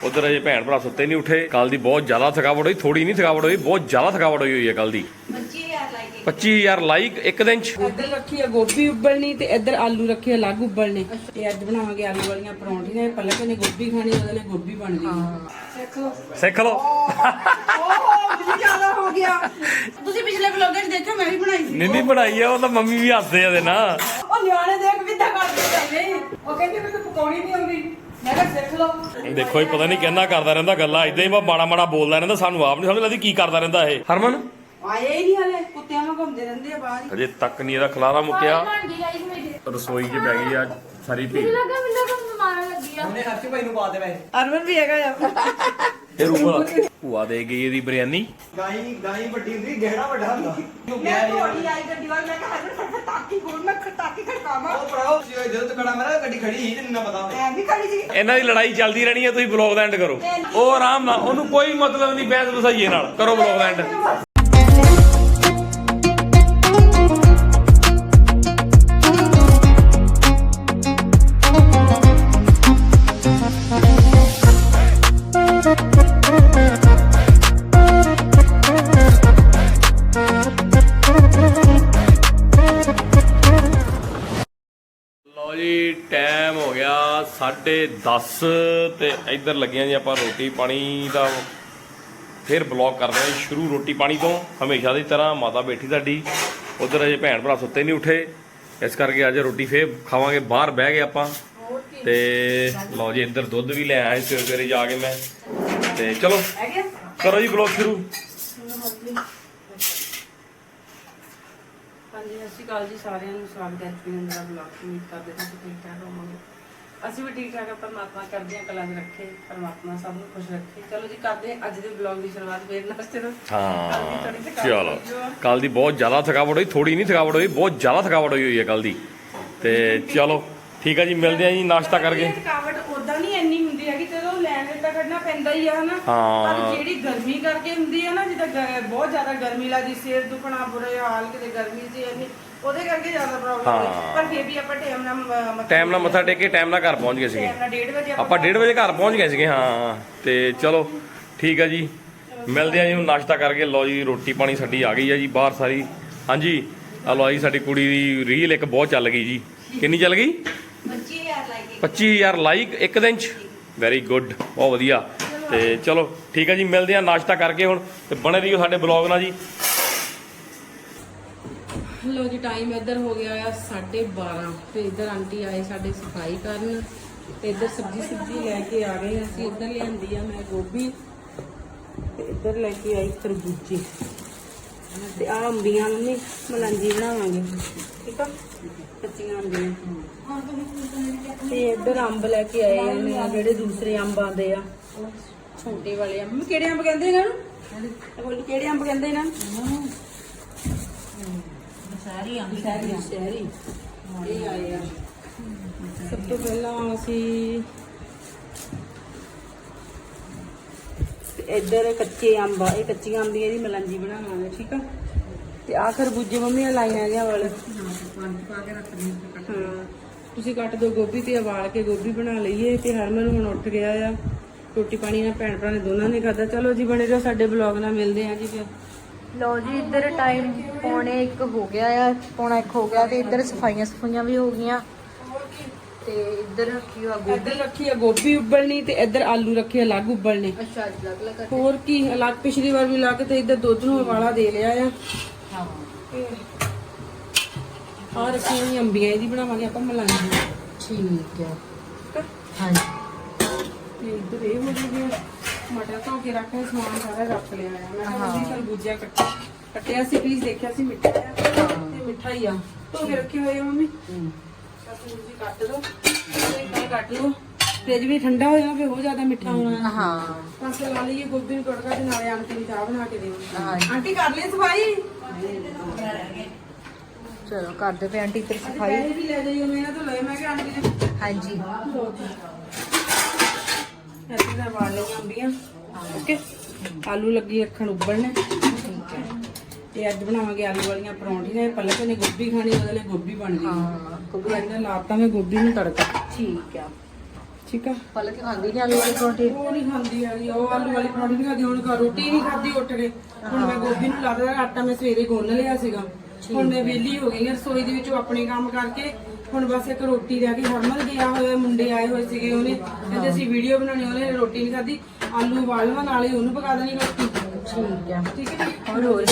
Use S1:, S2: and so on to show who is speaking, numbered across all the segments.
S1: ਉਧਰ ਅਜੇ ਭੈਣ ਭਰਾ ਸੁੱਤੇ ਨਹੀਂ ਉੱਠੇ। ਕੱਲ ਦੀ ਬਹੁਤ ਜ਼ਿਆਦਾ ਥਕਾਵਟ ਹੋਈ ਥੋੜੀ ਨਹੀਂ ਥਕਾਵਟ ਹੋਈ ਬਹੁਤ ਜ਼ਿਆਦਾ ਥਕਾਵਟ ਹੋਈ ਹੋਈ ਹੈ ਕੱਲ ਦੀ। 25000 ਲਾਈਕ ਇੱਕ ਦਿਨ ਚ।
S2: ਇੱਧਰ ਰੱਖੀ ਆ ਗੋਭੀ ਉਬਲਣੀ ਤੇ ਇੱਧਰ ਆਲੂ ਰੱਖੇ ਅਲੱਗ ਉਬਲਣੇ। ਤੇ ਅੱਜ ਬਣਾਵਾਂਗੇ ਆਲੂ ਵਾਲੀਆਂ ਪਰੌਂਠੀਆਂ। ਇਹ ਪਲਕ ਨੇ ਗੋਭੀ ਖਾਣੀ ਉਹਦੇ ਲਈ ਗੋਭੀ ਬਣ ਗਈ। ਸਿੱਖ ਲਓ।
S1: ਸਿੱਖ ਲਓ
S2: ਓਹ ਜ਼ਿਆਦਾ ਹੋ ਗਿਆ ਤੁਸੀਂ ਪਿਛਲੇ ਵਲੋਗਾਂ 'ਚ ਦੇਖਿਓ ਮੈਂ ਵੀ ਬਣਾਈ ਸੀ।
S1: ਨਿੰਨੀ ਬਣਾਈ ਆ ਉਹ ਤਾਂ ਮੰਮੀ ਵੀ ਹੱਸਦੇ ਆ ਦੇ ਨਾ
S2: ਉਹ ਨਿਆਣੇ ਦੇਖ ਵਿਧਾ ਕਰਦੇ ਚੱਲੇ ਉਹ ਕਹਿੰਦੇ ਮੈਨੂੰ ਪਕਾਉਣੀ ਨਹੀਂ ਆਉਂਦੀ। ਮੈਂ ਕਿਹਾ ਸਿੱਖ ਲਓ।
S1: ਦੇਖੋ ਇਹ ਪਤਾ ਨਹੀਂ ਕਿੰਨਾ ਕਰਦਾ ਰਹਿੰਦਾ ਗੱਲਾਂ ਇਦਾਂ ਹੀ ਬਾ ਮਾੜਾ ਮਾੜਾ ਬੋਲਦਾ ਰਹਿੰਦਾ ਸਾਨੂੰ ਆਪ ਨਹੀਂ ਸਮਝ ਲੱਗਦੀ ਕੀ ਕਰਦਾ ਰਹਿੰਦਾ ਇਹ। ਹਰਮਨ?
S2: ਆਏ ਹੀ ਨਹੀਂ ਹਲੇ ਕੁੱਤਿਆਂ ਵਾਂਗ ਘੁੰਮਦੇ ਰਹਿੰਦੇ ਆ ਬਾਹਰ ਹੀ।
S1: ਅਜੇ ਤੱਕ ਨਹੀਂ ਇਹਦਾ ਖਲਾਰਾ ਮੁੱਕਿਆ। ਰਸੋਈ 'ਚ ਗਈ ਆ ਸਾਰੀ ਭੀੜ।
S3: ਲੱਗਾ ਮੈਨੂੰ ਤਾਂ ਮਾਰਨ ਲੱਗੀ ਆ।
S4: ਉਹਨੇ ਹਰਸ਼ ਭਾਈ ਨੂੰ ਪਾ ਦੇ ਵੈਸੇ।
S2: ਅਰਵਨ ਵੀ ਹੈਗਾ ਆ।
S1: ਇਹ ਰੂਪਾ। ਭੂਆ ਦੇ ਗਈ ਇਹਦੀ ਬਿਰਿਆਨੀ।
S4: ਗਾਈ ਗਾਈ ਵੱਡੀ ਹੁੰਦੀ ਗਹਿਣਾ ਵੱਡਾ ਹੁੰਦਾ।
S2: ਮੈਂ ਤੁਹਾਡੀ ਆਈ ਗੱਡੀ ਵਾਲ ਮੈਂ ਕਿਹਾ ਹਰਵਨ ਫਟਫਟ ਟਾਕੀ ਖੋਲ ਮੈਂ ਖਟਾਕੀ ਖੜਕਾਵਾਂ।
S4: ਉਹ ਭਰਾਓ ਜਦੋਂ ਤੱਕ ਖੜਾ ਮੇਰਾ ਗੱਡੀ ਖੜੀ ਸੀ ਤੈਨੂੰ ਨਾ ਪਤਾ
S2: ਐ ਵੀ ਖੜੀ ਸੀ।
S1: ਇਹਨਾਂ ਦੀ ਲੜਾਈ ਚੱਲਦੀ ਰਹਿਣੀ ਹੈ ਤੁਸੀਂ ਬਲੌਗ ਦਾ ਐਂਡ ਕਰੋ। ਉਹ ਆਰਾਮ ਨਾਲ ਉਹਨੂੰ ਕੋਈ ਮਤਲਬ ਨਹੀਂ ਬਹਿਸ ਬਸਾਈਏ ਨਾਲ। ਕਰੋ ਬਲੌਗ ਦਾ ਐਂਡ 10:30 ਤੇ ਇੱਧਰ ਲੱਗੀਆਂ ਜੀ ਆਪਾਂ ਰੋਟੀ ਪਾਣੀ ਦਾ ਫਿਰ ਬਲੌਗ ਕਰਦੇ ਹਾਂ ਸ਼ੁਰੂ ਰੋਟੀ ਪਾਣੀ ਤੋਂ, ਹਮੇਸ਼ਾ ਦੀ ਤਰ੍ਹਾਂ ਮਾਤਾ ਬੈਠੀ ਸਾਡੀ। ਉਧਰ ਅਜੇ ਭੈਣ ਭਰਾ ਸੁੱਤੇ ਨਹੀਂ ਉੱਠੇ। ਇਸ ਕਰਕੇ ਅੱਜ ਰੋਟੀ ਫੇਰ ਖਾਵਾਂਗੇ, ਬਾਹਰ ਬਹਿ ਗਏ ਆਪਾਂ। ਤੇ ਲਓ ਜੀ, ਇੱਧਰ ਦੁੱਧ ਵੀ ਲੈ ਆਏ ਸਵੇਰੇ ਸਵੇਰੇ ਜਾ ਕੇ ਮੈਂ। ਤੇ ਚਲੋ, ਕਰੋ ਜੀ ਬਲੌਗ ਸ਼ੁਰੂ।
S2: ਹਾਂਜੀ, ਸਤਿ ਸ਼੍ਰੀ ਅਕਾਲ ਜੀ ਸਾਰਿਆਂ ਨੂੰ। ਸਵਾਗਤ ਹੈ ਜੀ, ਮੇਰਾ ਬਲੌਗ ਉਮੀਦ ਕਰਦੇ ਤੁਸੀਂ ਠੀਕ ਠਾਕ ਹੋਵੋਗੇ। ਅਸੀਂ ਵੀ ਠੀਕ ਠਾਕ ਪਰਮਾਤਮਾ ਕਰਦੇ ਹਾਂ ਕਲਾ 'ਚ ਰੱਖੇ ਪਰਮਾਤਮਾ ਸਭ ਨੂੰ ਖੁਸ਼ ਰੱਖੇ। ਚਲੋ ਜੀ ਕਰਦੇ ਅੱਜ ਦੇ ਬਲੌਗ ਦੀ ਸ਼ੁਰੂਆਤ ਫੇਰ ਨਮਸਤੇ ਤੋਂ
S1: ਹਾਂ ਚਲੋ। ਕੱਲ ਦੀ ਬਹੁਤ ਜ਼ਿਆਦਾ ਥਕਾਵਟ ਹੋਈ ਥੋੜੀ ਨਹੀਂ ਥਕਾਵਟ ਹੋਈ ਬਹੁਤ ਜ਼ਿਆਦਾ ਥਕਾਵਟ ਹੋਈ ਹੋਈ ਹੈ ਕੱਲ ਦੀ। ਤੇ ਚਲੋ ਠੀਕ ਹੈ ਜੀ ਮਿਲਦੇ ਆ ਜੀ ਨਾਸ਼ਤਾ ਕਰਕੇ।
S2: ਥਕਾਵਟ ਉਦਾਂ ਨਹੀਂ ਇੰਨੀ ਹੁੰਦੀ ਹੈਗੀ ਚਲੋ ਲੈਣ ਵੇਲੇ ਤਾਂ ਕੱਢਣਾ ਪੈਂਦਾ ਹੀ ਆ ਹਨਾ?
S1: ਹਾਂ।
S2: ਪਰ ਜਿਹੜੀ ਗਰਮੀ ਕਰਕੇ ਹੁੰਦੀ ਹੈ ਨਾ ਜਿੱਦਾਂ ਬਹੁਤ ਜ਼ਿਆਦਾ ਗਰਮੀ ਲੱਗਦੀ ਸਿਰ ਦੁਖਣਾ ਬੁਰੇ ਹਾਲ ਕਿਤੇ ਗਰਮੀ 'ਚ ਇੰਨੀ ਉਹਦੇ ਕਰਕੇ ਜ਼ਿਆਦਾ ਪ੍ਰੋਬਲਮ
S1: ਹਾਂ।
S2: ਹੋਈ। ਪਰ ਫੇਰ ਵੀ ਆਪਾਂ ਟਾਈਮ ਨਾਲ ਮ- ਮੱਥਾ
S1: ਟਾਈਮ ਨਾਲ ਮੱਥਾ ਟੇਕ ਕੇ ਟਾਈਮ ਨਾਲ ਘਰ ਪਹੁੰਚ ਗਏ ਸੀਗੇ।
S2: ਟਾਈਮ ਨਾਲ 1:30 ਵਜੇ
S1: ਆਪਾਂ 1:30 ਵਜੇ ਘਰ ਪਹੁੰਚ ਗਏ ਸੀਗੇ ਹਾਂ। ਤੇ ਚਲੋ ਠੀਕ ਹੈ ਜੀ। ਮਿਲਦੇ ਆ ਜੀ ਹੁਣ ਨਾਸ਼ਤਾ ਕਰਕੇ। ਲਓ ਜੀ ਰੋਟੀ ਪਾਣੀ ਸਾਡੀ ਆ ਗਈ ਆ ਜੀ ਬਾਹਰ ਸਾਰੀ। ਹਾਂਜੀ ਆ ਲਓ ਜੀ ਸਾਡੀ ਕੁੜੀ ਦੀ ਰੀਲ ਇੱਕ ਬਹੁਤ ਚੱਲ ਗਈ ਜੀ। ਕਿੰਨੀ ਚੱਲ ਗਈ? 25000 ਲਾਈਕ ਇੱਕ ਦਿਨ ਚ। ਵੈਰੀ ਗੁੱਡ ਬਹੁਤ ਵਧੀਆ। ਤੇ ਚਲੋ ਠੀਕ ਹੈ ਜੀ ਮਿਲਦੇ ਆ ਨਾਸ਼ਤਾ ਕਰਕੇ ਹੁਣ। ਤੇ ਬਣੇ ਰਹੀਓ ਸਾਡੇ ਬਲੌਗ ਨਾਲ ਜੀ।
S2: ਲੋ ਜੀ ਟਾਈਮ ਇੱਧਰ ਹੋ ਗਿਆ ਆ 12:30 ਤੇ ਇੱਧਰ ਆਂਟੀ ਆਏ ਸਾਡੇ ਸਫ਼ਾਈ ਕਰਨ ਤੇ ਇੱਧਰ ਸਬਜ਼ੀ ਸਬਜ਼ੀ ਲੈ ਕੇ ਆ ਗਏ ਅਸੀਂ ਇੱਧਰ ਲਿਆਂਦੀ ਆ ਮੈਂ ਗੋਭੀ ਤੇ ਇੱਧਰ ਲੈ ਕੇ ਆਈ ਤਰਬੂਜੀ ਤੇ ਆ ਅੰਬੀਆਂ ਮੰਮੀ ਮਲਾਂਜੀ ਬਣਾਵਾਂਗੇ। ਠੀਕ ਆ? ਕੱਚੀਆਂ ਅੰਬੀਆਂ। ਤੇ ਇੱਧਰ ਅੰਬ ਲੈ ਕੇ ਆਏ ਨੇ ਜਿਹੜੇ ਦੂਸਰੇ ਅੰਬ ਆਉਂਦੇ ਆ। ਛੋਟੇ ਵਾਲੇ ਅੰਬ। ਕਿਹੜੇ ਅੰਬ ਕਹਿੰਦੇ ਇਹਨਾਂ ਨੂੰ? ਕਿਹੜੇ ਅੰਬ ਕਹਿੰਦੇ ਇਹਨਾਂ ਨੂੰ? ਸ਼ਹਿਰੀ ਅੰਬ ਸ਼ਹਿਰੀ ਸ਼ਹਿਰੀ। ਇਹ ਆਏ ਆ। ਸਭ ਤੋਂ ਪਹਿਲਾਂ ਅਸੀਂ ਤੇ ਇੱਧਰ ਕੱਚੇ ਅੰਬ ਆ। ਇਹ ਕੱਚੀਆਂ ਅੰਬੀਆਂ ਦੀ ਮਲੰਜੀ ਬਣਾਵਾਂਗੇ ਠੀਕ ਆ? ਤੇ ਆ ਖਰਬੂਜੇ ਮੰਮੀ ਆ ਲਾਈਆਂ ਜਿਹਾ ਵਾਲੇ। ਹਾਂ ਤੁਸੀਂ ਕੱਟ ਦੋ ਗੋਭੀ ਤੇ ਉਬਾਲ ਕੇ ਗੋਭੀ ਬਣਾ ਲਈਏ। ਤੇ ਹਰਮਨ ਹੁਣ ਉੱਠ ਗਿਆ ਆ। ਰੋਟੀ ਪਾਣੀ ਨਾਲ ਭੈਣ ਭਰਾ ਨੇ ਦੋਨਾਂ ਨੇ ਖਾਦਾ ਚਲੋ ਜੀ ਬਣੇ ਰਹੋ ਸਾਡੇ ਬਲੌਗ ਨਾਲ। ਮਿਲਦੇ ਆ ਜੀ ਫਿਰ।
S3: ਲਓ ਜੀ ਇੱਧਰ ਟਾਈਮ ਪੌਣੇ 1 ਹੋ ਗਿਆ ਆ ਪੌਣਾ 1 ਹੋ ਗਿਆ ਤੇ ਇੱਧਰ ਸਫਾਈਆਂ ਸਫਾਈਆਂ ਵੀ ਹੋ ਗਈਆਂ। ਤੇ ਇੱਧਰ ਰੱਖੀ ਹੋਆ ਗੋਭੀ।
S2: ਇੱਧਰ ਰੱਖੀ ਆ ਗੋਭੀ ਉਬਲਣੀ ਤੇ ਇੱਧਰ ਆਲੂ ਰੱਖੇ ਅਲੱਗ ਉਬਲਣੇ।
S3: ਅੱਛਾ ਅੱਜ ਲੱਗ ਲੱਗ
S2: ਹੋਰ ਕੀ ਅਲੱਗ ਪਿਛਲੀ ਵਾਰ ਵੀ ਲਾ ਕੇ ਤੇ ਇੱਧਰ ਦੁੱਧ ਨੂੰ ਉਬਾਲਾ ਦੇ ਲਿਆ ਆ।
S3: ਹਾਂ।
S2: ਆ ਰੱਖੀਆਂ ਹੋਈਆਂ ਅੰਬੀਆਂ ਇਹਦੀ ਬਣਾਵਾਂਗੇ ਆਪਾਂ ਮਲਾਂਜੀ
S3: ਠੀਕ
S2: ਆ?
S3: ਹਾਂਜੀ।
S2: ਤੇ ਇੱਧਰ ਇਹ ਹੋ ਗਿਆ। ਮਟਰ ਧੋ ਕੇ ਰੱਖਿਆ ਸਮਾਨ ਸਾਰਾ ਰੱਖ ਲਿਆ ਆ। ਮੈਂ ਕਿਹਾ ਜੀ ਖਰਬੂਜਾ ਕੱਟ ਕੱਟਿਆ। ਸੀ ਪਲੀਜ਼ ਦੇਖਿਆ ਸੀ ਮਿੱਠਾ ਆ ਤੇ ਮਿੱਠਾ ਹੀ ਆ। ਧੋ ਕੇ ਰੱਖੇ ਹੋਏ ਆ ਮੰਮੀ। ਖਰਬੂਜੀ ਕੱਟ ਦੋ। ਇਹ ਕੱਟ ਲਓ। ਫ੍ਰਿਜ ਵੀ ਠੰਡਾ ਹੋ ਜਾਣਾ ਫਿਰ ਹੋਰ ਜ਼ਿਆਦਾ ਮਿੱਠਾ ਹੋਣਾ। ਆ
S3: ਹਾਂ।
S2: ਪਾਸੇ ਲਾ ਲਈਏ ਗੋਭੀ ਨੂੰ ਤੜਕਾ ਤੇ ਨਾਲੇ ਆਂਟੀ ਨੂੰ ਚਾਹ ਬਣਾ ਕੇ ਦੇਵਾਂ
S3: ਹਾਂਜੀ।
S2: ਆਂਟੀ ਕਰ ਲਈ ਸਫ਼ਾਈ?
S3: ਚਲੋ ਕਰਦੇ ਪਏ ਆਂਟੀ
S2: ਅੱਜ
S3: ਸਫ਼ਾਈ।
S2: ਪੈਸੇ ਵੀ ਲੈ ਜਾਈਓ ਮੈਂ ਇਹਨਾਂ ਤੋਂ ਲਏ। ਮੈਂ ਕਿਹਾ ਆਂਟੀ ਨੇ
S3: ਹਾਂਜੀ।
S2: ਵਾਲ ਓਕੇ ਆਲੂ ਲੱਗੀ ਰੱਖਣ ਉਬਲਣੇ।
S3: ਠੀਕ ਹੈ।
S2: ਤੇ ਅੱਜ ਬਣਾਵਾਂਗੇ ਆਲੂ ਵਾਲੀਆਂ ਪਰੌਂਠੀਆਂ। ਇਹ ਪਲਕ ਨੇ ਗੋਭੀ ਖਾਣੀ ਉਹਦੇ ਲਈ ਗੋਭੀ ਬਣ ਗਈ।
S3: ਹਾਂ
S2: ਗੋਭੀ। ਅੰਦਰ ਲਾਤਾ ਮੈਂ ਗੋਭੀ ਨੂੰ ਤੜਕਾ।
S3: ਠੀਕ ਆ।
S2: ਠੀਕ ਆ?
S3: ਪਲਕ ਖਾਂਦੀ ਨਹੀਂ ਆਲੂ ਵਾਲੀ ਪਰੌਂਠੀ?
S2: ਉਹ ਨਹੀਂ ਖਾਂਦੀ ਹੈਗੀ। ਉਹ ਆਲੂ ਵਾਲੀ ਪਰੌਂਠੀ ਨਹੀਂ ਖਾਂਦੀ। ਹੁਣ ਰੋਟੀ ਨਹੀਂ ਖਾਦੀ ਉੱਠ ਕੇ। ਹੁਣ ਮੈਂ ਗੋਭੀ ਨੂੰ ਲੱਗਦਾ ਆਟਾ ਮੈਂ ਸਵੇਰੇ ਗੁੰਨ ਲਿਆ ਸੀਗਾ। ਹੁਣ ਮੈਂ ਵਿਹਲੀ ਹੋ ਗਈ ਹਾਂ ਰਸੋਈ ਦੇ ਵਿੱਚੋਂ ਆਪਣੇ ਕੰਮ ਕਰਕੇ ਹੁਣ ਬਸ ਇੱਕ ਰੋਟੀ ਰਹਿ ਗਈ। ਹਰਮਨ ਗਿਆ ਹੋਇਆ ਮੁੰਡੇ ਆਏ ਹੋਏ ਸੀਗੇ ਉਹਨੇ। ਕਹਿੰਦੇ ਅਸੀਂ ਵੀਡੀਓ ਬਣਾਉਣੀ ਉਹਨੇ ਰੋਟੀ ਨਹੀਂ ਖਾਦੀ ਆਲੂ ਵਾਲਵਾ ਨਾਲੇ ਉਹਨੂੰ ਪਕਾ ਦੇਣੀ ਰੋਟੀ।
S3: ਠੀਕ ਆ
S2: ਠੀਕ ਹੈ
S3: ਹੋਰ ਹੋਰ?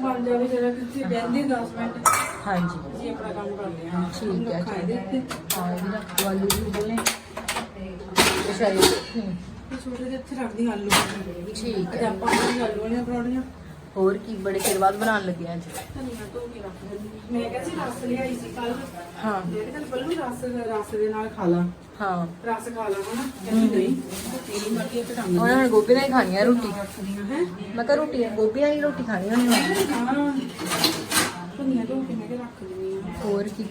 S2: ਬਣ ਜਾਵੇ ਜਰਾ ਕਿੱਥੇ ਬੈਠਦੇ 10 ਮਿੰਟ।
S3: ਹਾਂਜੀ।
S2: ਅਸੀਂ ਆਪਣਾ ਕੰਮ ਕਰਦੇ ਹਾਂ
S3: ਠੀਕ ਹੈ
S2: ਖਾਏ ਦੇ ਇੱਥੇ
S3: ਹਾਂ ਇਹ ਰੱਖ ਦਿਓ ਆਲੂ ਵੀ ਉਬਲਨੇ ਤੇ
S2: ਇਹ ਛੋਟੇ ਜਿਹੇ ਇੱਥੇ ਰੱਖਦੀ ਆਲੂ
S3: ਠੀਕ ਹੈ।
S2: ਆਪਾਂ ਆਲੂ ਵਾਲੀਆਂ ਪਰੌਂਠੀਆਂ।
S3: ਹੋਰ ਕੀ ਬੜੇ ਚਿਰ ਬਾਅਦ ਬਣਾਉਣ ਲੱਗੇ ਅੱਜ।
S2: ਮੈਂ ਕਿਹਾ ਸੀ ਰਸ ਲਿਆਈ ਸੀ ਕੱਲ
S3: ਹਾਂ।
S2: ਜਿਹੜੇ ਤਾਂ ਬੱਲੂ ਰਸ ਰਸ ਦੇ ਨਾਲ ਖਾ ਲਾ।
S3: ਹਾਂ।
S2: ਰਸ ਖਾ ਲਾ ਹਨਾ। ਕਹਿੰਦੀ ਨਹੀਂ ਤੇਰੀ ਮਰਜ਼ੀ ਤੇ ਕੰਮ
S3: ਉਹਨਾਂ ਨੇ ਗੋਭੀ ਨਾਲ ਹੀ ਖਾਣੀ ਆ ਰੋਟੀ।
S2: ਰੱਖਦੀਆਂ ਹੈ।
S3: ਮੈਂ ਕਿਹਾ ਰੋਟੀ ਗੋਭੀ ਨਾਲ ਹੀ ਰੋਟੀ ਖਾਣੀ ਉਹਨੇ।
S2: ਹਾਂ। ਧਨੀਆ ਧੋ ਕੇ ਮੈਂ ਕਿਹਾ ਰੱਖ ਦਿੰਦੀ ਆ।
S3: ਹੋਰ ਕੀ।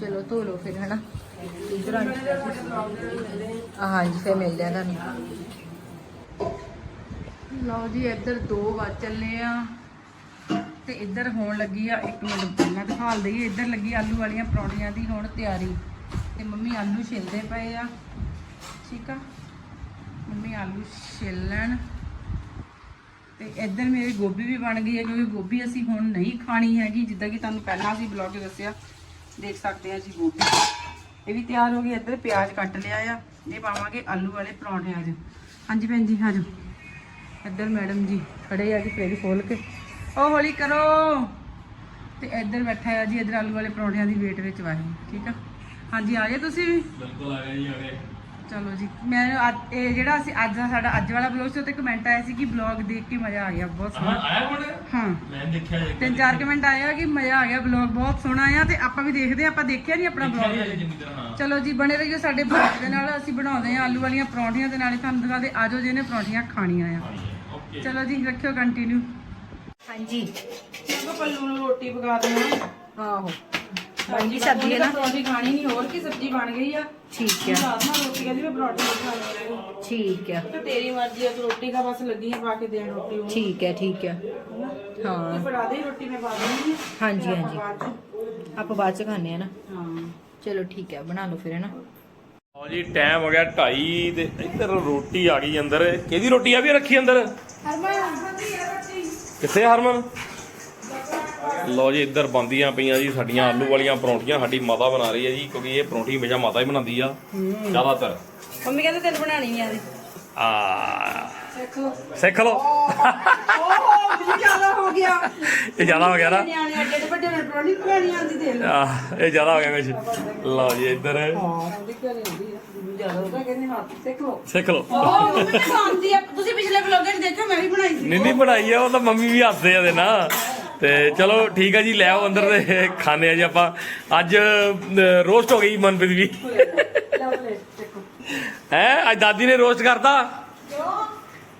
S3: ਚਲੋ ਧੋ ਲਓ ਫਿਰ ਹਨਾ। ਇਧਰ ਆ ਆ। ਹਾਂਜੀ ਫਿਰ ਮਿਲਦੇ ਆ ਤੁਹਾਨੂੰ। ਲਓ ਜੀ, ਇੱਧਰ ਦੋ ਵੱਜ ਚੱਲੇ ਆ। ਤੇ ਇੱਧਰ ਹੋਣ ਲੱਗੀ ਆ ਇੱਕ ਮਿੰਟ ਪਹਿਲਾਂ ਦਿਖਾ ਦਈਏ, ਇੱਧਰ ਲੱਗੀ ਆਲੂ ਵਾਲੀਆਂ ਪਰੌਂਠੀਆਂ ਦੀ ਹੁਣ ਤਿਆਰੀ। ਤੇ ਮੰਮੀ ਆਲੂ ਛਿਲਦੇ ਪਏ ਆ। ਠੀਕ ਆ? ਮੰਮੀ ਆਲੂ ਛਿਲ ਲੈਣ। ਤੇ ਇੱਧਰ ਮੇਰੀ ਗੋਭੀ ਵੀ ਬਣ ਗਈ ਹੈ, ਕਿਉਂਕਿ ਗੋਭੀ ਅਸੀਂ ਹੁਣ ਨਹੀਂ ਖਾਣੀ ਹੈਗੀ, ਜਿੱਦਾਂ ਕਿ ਤੁਹਾਨੂੰ ਪਹਿਲਾਂ ਅਸੀਂ ਬਲੌਗ 'ਚ ਦੱਸਿਆ, ਦੇਖ ਸਕਦੇ ਆ ਜੀ ਗੋਭੀ। ਇਹ ਵੀ ਤਿਆਰ ਹੋ ਗਈ, ਇੱਧਰ ਪਿਆਜ਼ ਕੱਟ ਲਿਆ ਆ। ਇਹ ਪਾਵਾਂਗੇ ਆਲੂ ਵਾਲੇ ਪਰੌਂਠੇ 'ਚ ਹਾਂਜੀ ਭੈਣ ਜੀ ਆਜੋ ਇੱਧਰ ਮੈਡਮ ਜੀ ਖੜੇ ਆ ਜੀ ਫੇਰੀ ਖੋਲ ਕੇ। ਉਹ ਹੌਲੀ ਕਰੋ। ਤੇ ਇੱਧਰ ਬੈਠਾ ਆ ਜੀ ਇੱਧਰ ਆਲੂ ਵਾਲੇ ਪਰੌਂਠਿਆਂ ਦੀ ਵੇਟ ਵਿੱਚ ਵਾਹੀ ਠੀਕ ਆ? ਹਾਂਜੀ ਆ ਗਏ ਤੁਸੀਂ ਵੀ?
S1: ਬਿਲਕੁਲ ਆ ਗਿਆ ਜੀ ਆ ਗਏ।
S3: ਚਲੋ ਜੀ ਮੈਂ ਅੱਜ ਇਹ ਜਿਹੜਾ ਅਸੀਂ ਅੱਜ ਦਾ ਸਾਡਾ ਅੱਜ ਵਾਲਾ ਬਲੌਗ ਸੀ ਉੱਤੇ ਕਮੈਂਟ ਆਇਆ ਸੀ ਕਿ ਬਲੌਗ ਦੇਖ ਕੇ ਮਜ਼ਾ ਆ ਗਿਆ ਬਹੁਤ ਸੋਹਣਾ।
S1: ਆਇਆ ਹੁਣ?
S3: ਹਾਂ।
S1: ਮੈਂ ਦੇਖਿਆ ਜੀ
S3: ਤਿੰਨ ਚਾਰ ਕਮੈਂਟ ਆਏ ਆ ਕਿ ਮਜ਼ਾ ਆ ਗਿਆ ਬਲੌਗ ਬਹੁਤ ਸੋਹਣਾ ਆ ਤੇ ਆਪਾਂ ਵੀ ਦੇਖਦੇ ਆ ਆਪਾਂ ਦੇਖਿਆ ਨਹੀਂ ਆਪਣਾ ਬਲੌਗ
S1: ਤਰ੍ਹਾਂ ਹਾਂ।
S3: ਚਲੋ ਜੀ ਬਣੇ ਰਹੀਓ ਸਾਡੇ ਬਲੌਗ ਦੇ ਨਾਲ ਅਸੀਂ ਬਣਾਉਂਦੇ ਆ ਆਲੂ ਵਾਲੀਆਂ ਪਰੌਂਠੀਆਂ ਤੇ ਨਾਲੇ ਤੁਹਾਨੂੰ ਦਿਖਾਦੇ ਆਜੋ ਜਿਹਨੇ ਪਰੌਂਠੀਆਂ ਖਾਣੀਆਂ ਆ।
S1: ਓਕੇ
S3: ਚਲੋ ਜੀ ਰੱਖਿਓ ਕੰਟੀਨਿਊ ਹਾਂਜੀ।
S2: ਮੈਂ ਕਿਹਾ ਪੱਲੂ ਨੂੰ ਰੋਟੀ ਪਕਾ ਦੇਣਾ।
S3: ਆਹੋ। ਬਣ ਗਈ ਸਬਜ਼ੀ ਹੈ ਨਾ।
S2: ਪਰੌਂਠੀ ਖਾਣੀ ਨਹੀਂ ਹੋਰ ਕੀ ਸਬਜ਼ੀ ਬਣ ਗਈ ਆ।
S3: ਠੀਕ ਹੈ
S2: ਨਾਲ ਰੋਟੀ ਕਹਿੰਦੀ ਮੈਂ ਪਰੌਂਠੀ ਨਹੀਂ ਖਾਣੀ ਹੈ
S3: ਠੀਕ ਹੈ
S2: ਤੇ ਤੇਰੀ ਮਰਜ਼ੀ ਹੈ ਤੂੰ ਰੋਟੀ ਖਾ ਬਸ ਲੱਗੀ ਹੈ ਪਾ ਕੇ ਦੇਣ ਰੋਟੀ ਉਹਨੂੰ
S3: ਠੀਕ ਹੈ ਠੀਕ ਹੈ ਹਾਂ।
S2: ਤੂੰ ਫੜਾ ਦੇ ਰੋਟੀ ਮੈਂ ਪਾ ਹੈ
S3: ਹਾਂਜੀ ਹਾਂਜੀ।
S2: ਬਾਅਦ ਚ।
S3: ਆਪਾਂ ਬਾਅਦ ਚ ਖਾਣੇ ਆ ਨਾ।
S2: ਹਾਂ।
S3: ਚਲੋ ਠੀਕ ਹੈ ਬਣਾ ਲਓ ਫਿਰ ਹੈ ਨਾ।
S1: ਲਓ ਜੀ ਟਾਈਮ ਹੋ ਗਿਆ 2:30 ਤੇ ਇੱਧਰ ਰੋਟੀ ਆ ਗਈ ਅੰਦਰ। ਕਿਹਦੀ ਰੋਟੀ ਆ ਵੀ ਰੱਖੀ ਅੰਦਰ? ਕਿੱਥੇ ਆ ਹਰਮਨ? ਲਓ ਜੀ ਇੱਧਰ ਬੰਦੀਆਂ ਪਈਆਂ ਜੀ ਸਾਡੀਆਂ ਆਲੂ ਵਾਲੀਆਂ ਪਰੌਂਠੀਆਂ ਸਾਡੀ ਮਾਤਾ ਬਣਾ ਰਹੀ ਹੈ ਜੀ ਕਿਉਂਕਿ ਇਹ ਪਰੌਂਠੀ ਹਮੇਸ਼ਾ ਮਾਤਾ ਹੀ ਬਣਾਉਂਦੀ ਆ ਜ਼ਿਆਦਾਤਰ।
S3: ਮੰਮੀ ਕਹਿੰਦੇ ਤੈਨੂੰ ਬਣਾਣੀ ਨਹੀਂ ਆਦੀ
S1: ਆ। ਸਿੱਖ ਲਓ।
S2: ਓਹ ਵੀ ਜ਼ਿਆਦਾ ਹੋ ਗਿਆ।
S1: ਇਹ ਜ਼ਿਆਦਾ ਹੋ ਗਿਆ ਨਾ?
S2: ਨਿਆਣੇ ਅੱਡੇ ਦੇ ਵੱਡੇ ਨੇ ਪਰੌਂਠੀ ਪਕਾਣੀ ਆਂਦੀ ਦੇ ਲੈ
S1: ਆਹ, ਇਹ ਜ਼ਿਆਦਾ ਹੋ ਗਿਆ ਕੁਝ ਲਓ ਜੀ ਇੱਧਰ।
S2: ਆ? ਸਿੱਖ
S1: ਸਿੱਖ ਲਓ।
S2: ਉਹ ਮੰਮੀ ਆ। ਤੁਸੀਂ ਪਿਛਲੇ ਵਲੋਗਾਂ 'ਚ ਦੇਖਿਓ ਮੈਂ ਵੀ ਬਣਾਈ ਸੀ।
S1: ਨਹੀਂ ਨਹੀਂ ਬਣਾਈ ਆ ਉਹ ਤਾਂ ਮੰਮੀ ਵੀ ਹੱਸਦੇ ਆ ਦੇ ਨਾ ਤੇ ਚਲੋ ਠੀਕ ਹੈ ਜੀ ਲੈ ਆਓ ਅੰਦਰ ਤੇ ਖਾਣੇ ਆ ਜੀ ਆਪਾਂ। ਅੱਜ ਰੋਸਟ ਹੋ ਗਈ ਮਨਪ੍ਰੀਤ ਵੀ ਹੈ ਅੱਜ ਦਾਦੀ ਨੇ ਰੋਸਟ ਕਰਤਾ?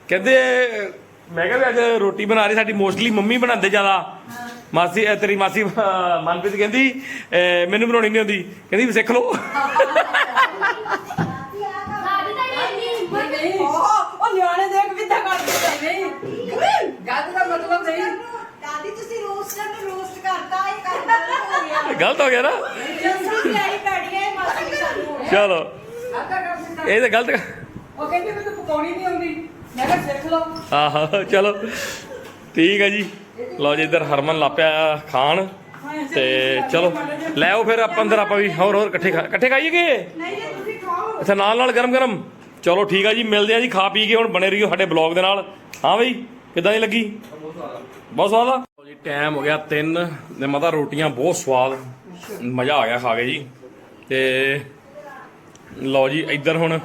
S1: ਕਹਿੰਦੇ ਮੈਂ ਕਿਹਾ ਵੀ ਅੱਜ ਰੋਟੀ ਬਣਾ ਰਹੀ ਸਾਡੀ ਮੋਸਟਲੀ ਮੰਮੀ ਬਣਾਉਂਦੇ ਜ਼ਿਆਦਾ। ਮਾਸੀ ਤੇਰੀ ਮਾਸੀ ਮਨਪ੍ਰੀਤ ਕਹਿੰਦੀ ਮੈਨੂੰ ਬਣਾਉਣੀ ਨਹੀਂ ਆਉਂਦੀ। ਕਹਿੰਦੀ ਵੀ ਸਿੱਖ ਲਓ।
S2: ਉਹ ਉਹ ਨਿਆਣੇ ਦੇਖ ਵਿਦਾ ਕਰਦੇ ਨਹੀਂ। ਗੱਲ ਦਾ ਮਤਲਬ ਨਹੀਂ।
S5: ਤੁਸੀਂ ਰੋਸਟਰ ਨੂੰ ਰੋਸਟ ਕਰਤਾ ਇਹ ਕੰਮ ਗਲਤ ਹੋ ਗਿਆ।
S1: ਗਲਤ ਹੋ ਗਿਆ ਨਾ?
S5: ਜੰਸੀ ਆਈ ਪੈੜੀ ਹੈ ਮਾਸੀ ਸਾਨੂੰ।
S1: ਚਲੋ। ਇਹ ਤਾਂ ਗਲਤ
S2: ਉਹ ਕਹਿੰਦੀ ਮੈਨੂੰ ਪਕਾਉਣੀ ਨਹੀਂ ਆਉਂਦੀ। ਮੈਂ ਕਿਹਾ ਸਿੱਖ ਲਓ।
S1: ਆਹੋ ਚਲੋ। ਠੀਕ ਹੈ ਜੀ। ਲਓ ਜੀ ਇੱਧਰ ਹਰਮਨ ਲਾਪਿਆ ਖਾਣ। ਤੇ ਚਲੋ। ਲੈ ਆਓ ਫਿਰ ਆਪਾਂ ਅੰਦਰ ਆਪਾਂ ਵੀ ਹੋਰ ਹੋਰ ਇਕੱਠੇ ਖਾ- ਇਕੱਠੇ ਖਾਈਏਗੇ
S2: ਨਹੀਂ ਜੀ ਤੁਸੀਂ ਖਾਓ।
S1: ਅੱਛਾ ਨਾਲ ਨਾਲ ਗਰਮ ਗਰਮ। ਚਲੋ ਠੀਕ ਆ ਜੀ ਮਿਲਦੇ ਆ ਜੀ ਖਾ ਪੀ ਕੇ ਹੁਣ ਬਣੇ ਰਹੀਓ ਸਾਡੇ ਬਲੌਗ ਦੇ ਨਾਲ। ਹਾਂ ਬਈ ਕਿੱਦਾਂ ਦੀ ਲੱਗੀ? ਬਹੁਤ ਸਵਾਦ ਆ? ਲਓ ਜੀ ਟਾਈਮ ਹੋ ਗਿਆ 3 ਤੇ ਮਤਾ ਰੋਟੀਆਂ ਬਹੁਤ ਸਵਾਦ ਮਜ਼ਾ ਆ ਗਿਆ ਖਾ ਕੇ ਜੀ। ਤੇ ਲਓ ਜੀ ਇੱਧਰ ਹੁਣ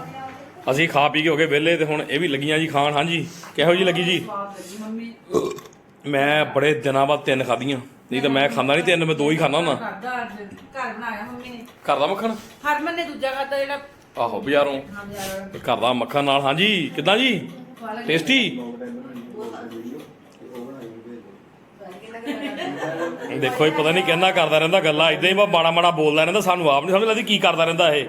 S1: ਅਸੀਂ ਖਾ ਪੀ ਕੇ ਹੋ ਗਏ ਵਿਹਲੇ ਤੇ ਹੁਣ ਇਹ ਵੀ ਲੱਗੀਆਂ ਜੀ ਖਾਣ। ਹਾਂਜੀ ਕਿਹੋ ਜੀ ਲੱਗੀ ਜੀ? ਮੈਂ ਬੜੇ ਦਿਨਾਂ ਬਾਅਦ ਤਿੰਨ ਖਾਧੀਆਂ। ਨਹੀਂ ਤਾਂ ਮੈਂ ਖਾਂਦਾ ਨਹੀਂ ਤਿੰਨ ਮੈਂ ਦੋ ਹੀ ਖਾਂਦਾ ਹੁੰਦਾ।
S2: ਅੱਜ ਘਰ ਬਣਾਇਆ ਮੰਮੀ ਨੇ।
S1: ਘਰ ਦਾ ਮੱਖਣ?
S2: ਹਰਮਨ ਨੇ ਦੂਜਾ ਖਾਦਾ ਜਿਹੜਾ।
S1: ਆਹੋ ਬਾਜ਼ਾਰੋਂ। ਘਰ ਦਾ ਮੱਖਣ ਨਾਲ। ਹਾਂਜੀ ਕਿੱਦਾਂ ਜੀ। ਟੇਸਟੀ? ਦੇਖੋ ਇਹ ਪਤਾ ਨਹੀਂ ਕਹਿੰਦਾ ਕਰਦਾ ਰਹਿੰਦਾ ਗੱਲਾਂ ਇਦਾਂ ਹੀ ਬਾ ਮਾੜਾ ਮਾੜਾ ਬੋਲਦਾ ਰਹਿੰਦਾ ਸਾਨੂੰ ਆਪ ਨਹੀਂ ਸਮਝ ਲੱਗਦੀ ਕੀ ਕਰਦਾ ਰਹਿੰਦਾ ਇਹ।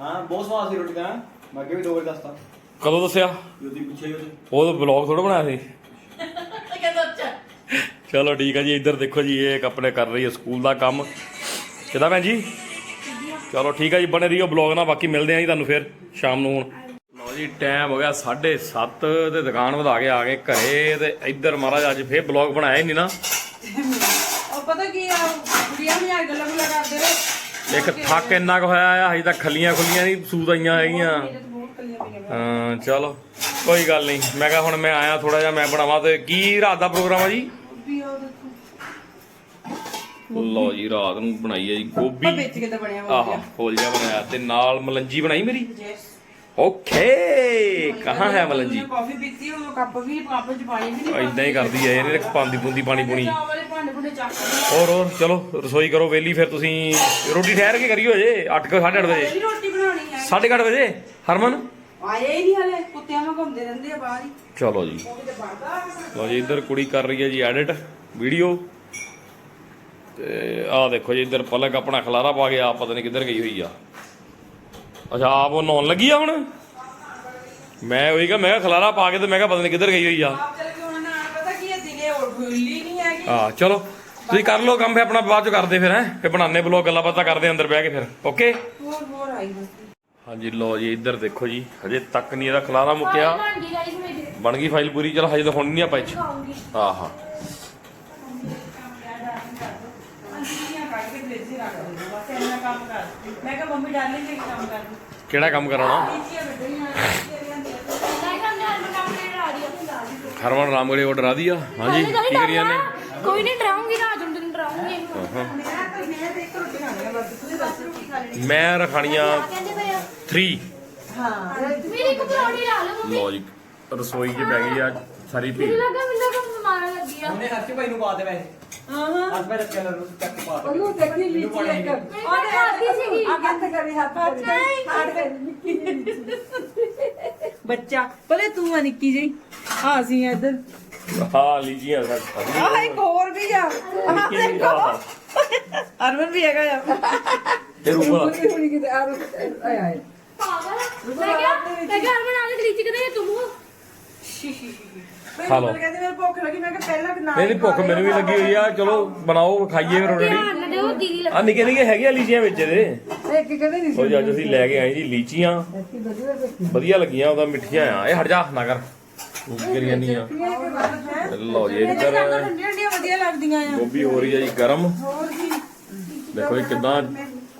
S4: ਹਾਂ ਬਹੁਤ ਸਵਾਦ ਸੀ ਰੋਟੀ ਦਾ ਮੈਂ ਅੱਗੇ ਵੀ ਦੋ ਵਾਰ ਦੱਸਤਾ।
S1: ਕਦੋਂ ਦੱਸਿਆ?
S4: ਜੋਦੀ ਪੁੱਛਿਆ ਹੀ
S1: ਉਹ ਤਾਂ ਬਲੌਗ ਥੋੜਾ ਬਣਾਇਆ ਸੀ। ਚਲੋ ਠੀਕ ਆ ਜੀ ਇੱਧਰ ਦੇਖੋ ਜੀ ਇਹ ਇੱਕ ਆਪਣੇ ਕਰ ਰਹੀ ਹੈ ਸਕੂਲ ਦਾ ਕੰਮ। ਕਿਦਾਂ ਭੈਣ ਜੀ? ਚਲੋ ਠੀਕ ਹੈ ਜੀ ਬਣੇ ਰਹੀਓ ਬਲੌਗ ਨਾਲ ਬਾਕੀ ਮਿਲਦੇ ਆਂ ਜੀ ਤੁਹਾਨੂੰ ਫਿਰ ਸ਼ਾਮ ਨੂੰ ਹੁਣ। ਜੀ ਟਾਈਮ ਹੋ ਗਿਆ 7:30 ਤੇ ਦੁਕਾਨ ਵਧਾ ਕੇ ਆ ਗਏ ਘਰੇ ਤੇ ਇੱਧਰ ਮਹਾਰਾਜ ਅੱਜ ਫੇਰ ਬਲੌਗ ਬਣਾਇਆ ਹੀ ਨਹੀਂ ਨਾ।
S2: ਉਹ ਪਤਾ ਕੀ ਆ ਕੁੜੀਆਂ ਵੀ ਆ ਗੱਲਾਂ ਗੁੱਲਾਂ ਕਰਦੇ ਰਹੇ
S1: ਇੱਕ ਥੱਕ ਇੰਨਾ ਕੁ ਹੋਇਆ ਆ ਹਜੇ ਤੱਕ ਖੱਲੀਆਂ ਖੁੱਲੀਆਂ ਨਹੀਂ ਸੂਤ ਆਈਆਂ ਹੈਗੀਆਂ। ਹਾਂ ਚਲੋ ਕੋਈ ਗੱਲ ਨਹੀਂ। ਮੈਂ ਕਿਹਾ ਹੁਣ ਮੈਂ ਆਇਆ ਥੋੜਾ ਜਿਹਾ ਮੈਂ ਬਣਾਵਾਂ ਤੇ ਕੀ ਰਾਤ ਦਾ ਪ੍ਰੋਗਰਾਮ ਆ ਜੀ? ਲਓ ਜੀ ਰਾਤ ਨੂੰ ਬਣਾਈ ਹੈ ਜੀ ਗੋਭੀ।
S2: ਵਿੱਚ ਕਿਤੇ ਬਣਿਆ
S1: ਆਹ ਫੁੱਲ ਜਿਹਾ ਬਣਾਇਆ ਤੇ ਨਾਲ ਮਲੰਜੀ ਬਣਾਈ ਮੇਰੀ? ਓਕੇ ਕਹਾਂ ਹੈ ਮਲੰਜੀ
S2: ਕਾਫੀ ਪੀਤੀ ਉਹ ਕੱਪ ਵੀ ਕੱਪ ਚ ਪਾਣੀ ਵੀ ਨਹੀਂ
S1: ਇਦਾਂ ਹੀ ਕਰਦੀ ਐ ਇਹਨੇ ਪਾਉਂਦੀ ਪੁੰਦੀ ਪਾਣੀ ਪੁਣੀ। ਹੋਰ ਹੋਰ ਚਲੋ ਰਸੋਈ ਕਰੋ ਵੇਲੀ ਫਿਰ ਤੁਸੀਂ ਰੋਟੀ ਠਹਿਰ ਕੇ ਕਰੀਓ ਜੇ 8 8:30 ਵਜੇ।
S2: ਕਿਹੜੀ ਰੋਟੀ ਬਣਾਉਣੀ ਹੈ
S1: 8:30 ਵਜੇ ਹਰਮਨ?
S2: ਆਏ ਹੀ ਨਹੀਂ ਹਲੇ ਕੁੱਤਿਆਂ ਵਾਂਗ ਘੁੰਮਦੇ ਰਹਿੰਦੇ ਆ ਬਾਹਰ ਹੀ।
S1: ਚਲੋ ਜੀ। ਲਓ ਜੀ ਇੱਧਰ ਕੁੜੀ ਕਰ ਰਹੀ ਹੈ ਜੀ ਐਡਿਟ ਵੀਡੀਓ ਤੇ ਆਹ ਦੇਖੋ ਜੀ ਇੱਧਰ ਪਲਕ ਆਪਣਾ ਖਲਾਰਾ ਪਾ ਕੇ ਆਪ ਪਤਾ ਨਹੀਂ ਕਿੱਧਰ ਗਈ ਹੋਈ ਆ। ਅੱਛਾ ਆਪ ਉਹ ਨਹਾਉਣ ਲੱਗੀ ਆ ਹੁਣ? ਮੈਂ ਉਹੀ ਕਿਹਾ ਮੈਂ ਕਿਹਾ ਖਲਾਰਾ ਪਾ ਕੇ ਤੇ ਮੈਂ ਕਿਹਾ ਪਤਾ ਨਹੀਂ ਕਿੱਧਰ ਗਈ ਹੋਈ ਆ।
S2: ਹੈ
S1: ਚਲੋ ਤੁਸੀਂ ਕਰ ਲਓ ਕੰਮ ਫੇ ਆਪਣਾ ਬਾਅਦ ਚ ਕਰਦੇ ਫਿਰ ਹੈ? ਫੇ ਬਣਾਉਂਦੇ ਬਲੌਗ ਗੱਲਾਂ ਬਾਤਾਂ ਕਰਦੇ ਅੰਦਰ ਬਹਿ ਕੇ ਫਿਰ ਓਕੇ
S2: ਹੋਰ ਹੋਰ ਆਈ ਬਸ।
S1: ਹਾਂਜੀ ਲਓ ਜੀ ਇੱਧਰ ਦੇਖੋ ਜੀ ਹਜੇ ਤੱਕ ਨਹੀਂ ਇਹਦਾ ਖਲਾਰਾ ਮੁੱਕਿਆ। ਬਣ ਗਈ ਫਾਈਲ ਪੂਰੀ ਚਲ ਹਜੇ ਤਾਂ ਹੁਣ ਨਹੀਂ ਆਪਾਂ ਇੱਥੇ
S6: ਖਾਉਂਗੀ
S1: ਆਹਾ
S2: ਅੰਜੀਆਂ ਕੱਢ ਕੇ ਫ੍ਰਿਜ 'ਚ ਰੱਖ ਦੇ ਬਸ ਇੰਨਾ ਕੰਮ ਕਰ ਮੈਂ ਕਿਹਾ ਮੰਮੀ ਡਾਰਲਿੰਗ ਨੇ ਕੰਮ ਕਰ
S1: ਕਿਹੜਾ ਕੰਮ ਕਰਾਉਣਾ?
S2: ਨੀਚੇ
S6: ਹੈ
S1: ਹਰਮਨ ਰਾਮਗੜੇ ਆਰਡਰ ਆ ਦੀ ਆ? ਹਾਂਜੀ ਕੀ ਕਰੀ ਜਾਂਦੇ?
S6: ਕੋਈ ਨਹੀਂ ਡਰਾਉਂਗੀ ਰਾਤ ਨੂੰ ਤੈਨੂੰ ਡਰਾਉਂਗੀ।
S2: ਮੈਂ ਤਾਂ ਮੈਂ ਤੇ ਇੱਕ ਰੋਟੀ ਖਾਣੀ ਆ ਬਸ ਤੁਸੀਂ ਦੱਸੋ। ਕੀ ਖਾ ਲੈਣੀ
S1: ਮੈਂ ਰਖਾਣੀਆਂ
S6: ਕਹਿੰਦੇ ਪਏ ਆ?
S1: 3
S2: ਹਾਂ
S6: ਮੇਰੀ ਇੱਕ ਪਰੌੜੀ ਲਾ ਲਓ ਮੰਮੀ।
S1: ਲਓ ਜੀ ਰਸੋਈ 'ਚ ਗਈ ਆ ਸਾਰੀ ਭੀੜ
S6: ਮੈਨੂੰ ਲੱਗਾ ਮੈਨੂੰ ਲੱਗਾ ਮਾਰਨ ਲੱਗੀ ਆ
S4: ਉਹਨੇ ਹਰਸ਼ ਭਾਈ ਨੂੰ ਪਾ ਦੇ ਵੈਸੇ
S2: ਹਾਂ ਹਾਂ
S4: ਹਰਸ਼ ਭਾਈ ਰੱਖਿਆ ਨਾ ਚੱਕ ਪਾ ਦੇ
S2: ਉਹਨੂੰ ਦੇਖੀ ਲੀਚੀ ਇੱਕ
S6: ਮੈਂ ਖਾਦੀ ਸੀਗੀ
S2: ਆ ਹੱਥ ਕਰੀ ਹੱਥ ਕਰੀ ਹੱਥ ਕਰੀ ਬੱਚਾ ਭਲੇ ਤੂੰ ਆ ਨਿੱਕੀ ਜਿਹੀ ਆ ਅਸੀਂ ਆ ਇੱਧਰ
S1: ਹਾਂ ਲੀਜੀਆਂ ਸਾਡੀ
S2: ਆਹ ਇੱਕ ਹੋਰ ਵੀ ਆ ਆਹ ਦੇਖੋ ਅਰਮਨ ਵੀ ਹੈਗਾ ਆ
S1: ਫਿਰ ਉੱਪਰ
S2: ਹੁਣੀ ਕਿਤੇ ਆ ਆਏ ਆਏ
S6: ਪਾਗਲ ਮੈਂ ਕਿਹਾ ਮੈਂ ਕਿਹਾ ਬਣਾ ਦੇ ਗਲੀਚ ਕਿਤੇ ਤੂੰ
S1: ਖਾ ਲਓ।
S2: ਕਹਿੰਦੇ ਮੈਨੂੰ ਭੁੱਖ ਲੱਗੀ ਮੈਂ ਕਿਹਾ ਪਹਿਲਾਂ ਨਾ
S1: ਨਹੀਂ ਨਹੀਂ ਭੁੱਖ ਮੈਨੂੰ ਵੀ ਲੱਗੀ ਹੋਈ ਆ। ਚਲੋ ਬਣਾਓ ਖਾਈਏ ਫਿਰ
S6: ਧਿਆਨ ਨਾਲ ਦਿਓ ਦੀਦੀ
S1: ਆ ਨਿੱਕੇ ਨਿੱਕੇ ਹੈਗੇ ਲੀਚੀਆਂ ਵਿੱਚ ਇਹਦੇ।
S2: ਇੱਕ ਕਹਿੰਦੇ ਨਹੀਂ
S1: ਸੋ ਜੀ ਅੱਜ ਅਸੀਂ ਲੈ ਕੇ ਆਏ ਜੀ ਲੀਚੀਆਂ। ਵਧੀਆ ਲੱਗੀਆਂ ਉਹਦਾ ਮਿੱਠੀਆਂ ਆ। ਇਹ ਹਟ ਜਾ ਨਾ ਕਰ। ਤੂੰ ਕੀ ਕਰੀ ਜਾਂਦੀ ਆ ਲਓ ਜੀ ਇੱਧਰ
S2: ਠੰਡੀਆਂ ਠੰਡੀਆਂ ਵਧੀਆ ਲੱਗਦੀਆਂ ਆ।
S1: ਗੋਭੀ ਹੋ ਰਹੀ ਹੈ ਜੀ ਗਰਮ।
S2: ਹੋਰ ਕੀ
S1: ਦੇਖੋ ਜੀ ਕਿਦਾਂ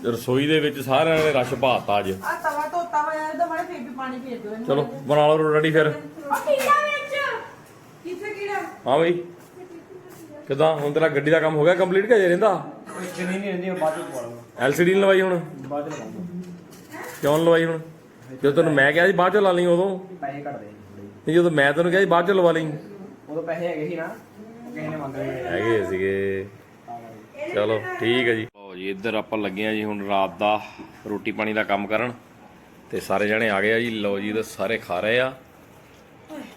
S1: ਰਸੋਈ ਦੇ ਵਿੱਚ ਸਾਰਿਆਂ ਨੇ ਰਸ਼ ਪਾਤਾ ਅੱਜ।
S2: ਆ ਤਵਾ ਧੋਤਾ ਹੋਇਆ ਇਹਦਾ ਮਾੜਾ ਫੇਰ ਵੀ ਪਾਣੀ ਫੇਰ ਦਿਓ ਇਹਨੂੰ।
S1: ਚਲੋ ਬਣਾ ਲਓ ਰੈਡੀ ਫਿਰ
S6: ਉਹ ਕੀੜਾ ਵਿੱਚ
S2: ਕਿੱਥੇ ਕੀੜਾ
S1: ਹਾਂ ਬਈ। ਕਿਦਾਂ? ਹੁਣ ਤੇਰਾ ਗੱਡੀ ਦਾ ਕੰਮ ਹੋ ਗਿਆ ਕੰਪਲੀਟ ਕਿ ਅਜੇ ਰਹਿੰਦਾ?
S4: ਇੱਕ ਨਹੀਂ ਨਹੀਂ ਰਹਿੰਦੀ ਬਾਅਦ ਵਿੱਚ ਪਾ ਲਵਾਂਗਾ।
S1: ਐਲਸੀਡੀ ਨੀ ਲਵਾਈ ਹੁਣ?
S4: ਬਾਅਦ ਵਿੱਚ
S1: ਕਿਉਂ ਨੀ ਲਵਾਈ ਹੁਣ? ਜਦੋਂ ਤੈਨੂੰ ਮੈਂ ਕਿਹਾ ਸੀ ਬਾਅਦ ਚ ਲਾ ਲਈ ਉਦੋਂ।
S4: ਪੈਸੇ ਘੱਟ ਦੇ।
S1: ਨਹੀਂ ਜਦੋਂ ਮੈਂ ਤੈਨੂੰ ਕਿਹਾ ਸੀ ਬਾਅਦ ਚ ਲਵਾ ਲਈ।
S4: ਉਦੋਂ ਪੈਸੇ ਹੈਗੇ ਸੀ ਨਾ ਉਹ ਕਿਸੇ ਨੇ ਮੰਗ ਲਏ।
S1: ਹੈਗੇ ਸੀਗੇ। ਚਲੋ ਠੀਕ ਹੈ ਜੀ। ਲਓ ਜੀ ਇੱਧਰ ਆਪਾਂ ਲੱਗੇ ਆ ਜੀ ਹੁਣ ਰਾਤ ਦਾ ਰੋਟੀ ਪਾਣੀ ਦਾ ਕੰਮ ਕਰਨ। ਤੇ ਸਾਰੇ ਜਣੇ ਆ ਗਏ ਆ ਜੀ। ਲਓ ਜੀ ਤੇ ਸਾਰੇ ਖਾ ਰਹੇ ਆ।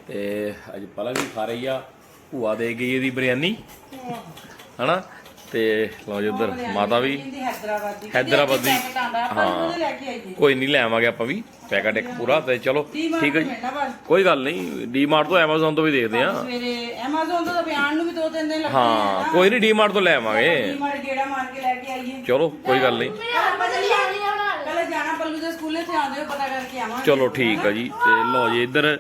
S1: ਤੇ ਅੱਜ ਪਲਕ ਵੀ ਖਾ ਰਹੀ ਆ। ਭੂਆ ਦੇ ਗਈ ਇਹਦੀ ਬਿਰਿਆਨੀ। ਹਨਾ? ਤੇ ਲਓ ਜੀ ਉੱਧਰ ਮਾਤਾ ਵੀ।
S2: ਹੈਦਰਾਬਾਦੀ। ਹਾਂ।
S1: ਕੋਈ ਨਹੀਂ ਲੈ ਆਵਾਂਗੇ ਆਪਾਂ ਵੀ। ਪੈਕਟ ਇੱਕ ਪੂਰਾ ਤੇ ਚਲੋ ਠੀਕ ਹੈ ਜੀ। ਕੋਈ ਗੱਲ ਨਹੀਂ ਡੀਮਾਰਟ ਤੋਂ ਐਮਾਜ਼ਨ ਤੋਂ ਵੀ ਦੇਖਦੇ ਆ
S2: ਸਵੇਰੇ Amazon ਤੋਂ ਤਾਂ ਬਿਆਨ ਨੂੰ ਵੀ ਦੋ ਤਿੰਨ ਦਿਨ ਲੱਗਦੇ
S1: ਹਾਂ ਕੋਈ ਨਹੀਂ ਡੀਮਾਰਟ ਤੋਂ ਲੈ ਆਵਾਂਗੇ।
S2: ਮਾਰ ਗੇੜਾ ਮਾਰ ਕੇ ਲੈ ਕੇ ਆਈਏ।
S1: ਚਲੋ ਕੋਈ ਗੱਲ ਨਹੀਂ।
S6: ਮੇਰਾ ਬਦਲ ਲਿਆ ਬਣਾ ਲੈ
S2: ਪਹਿਲਾਂ ਜਾਣਾ ਪੱਲੂ ਦੇ ਸਕੂਲੇ ਤੇ ਆਉਂਦੇ ਹੋ ਪਤਾ ਕਰਕੇ ਆਵਾਂਗੇ।
S1: ਚਲੋ ਠੀਕ ਆ ਜੀ। ਤੇ ਲਓ ਜੀ ਇੱਧਰ